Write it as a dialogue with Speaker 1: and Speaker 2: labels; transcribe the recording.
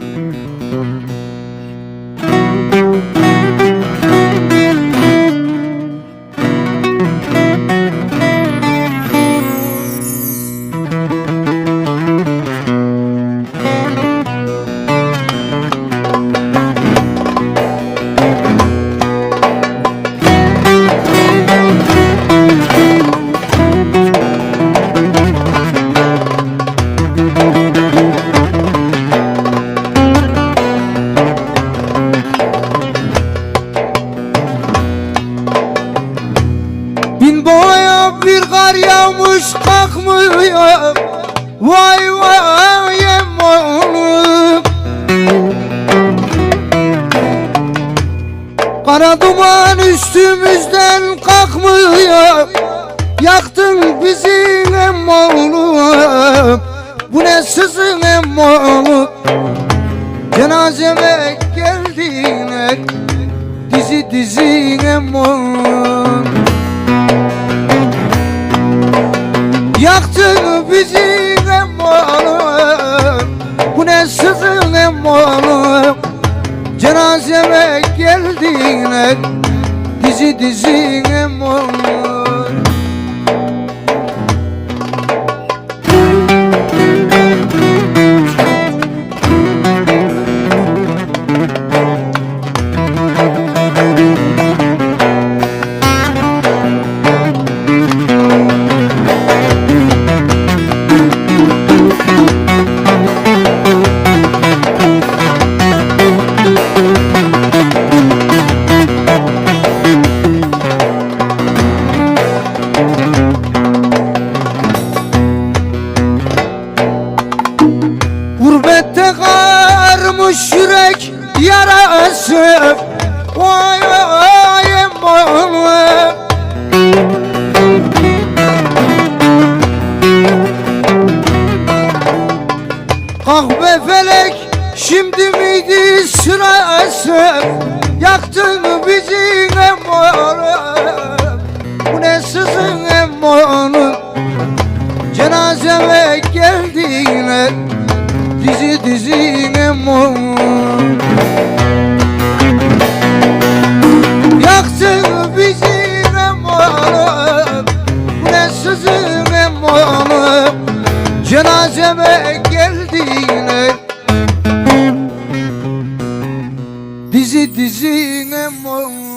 Speaker 1: Mm-hmm. Boya bir kar yağmış kalkmıyor Vay vay oğlum. Kara duman üstümüzden kalkmıyor. Yaktın bizi em oğlum. Bu ne sızın em oğlum? Cenazeme geldiğine Dizi dizi em Yaktın bizi em oğlum Bu ne sızın em oğlum Cenazeme geldiğine Dizi dizi em Kahve felek şimdi miydi sırası Yaktın bizi emmoğlu Bu ne sızın emmoğlu Cenazeme geldiğine Dizi dizine mor Yaktın bizi mor Bu ne sızın mor Cenazeme Dizi dizine mor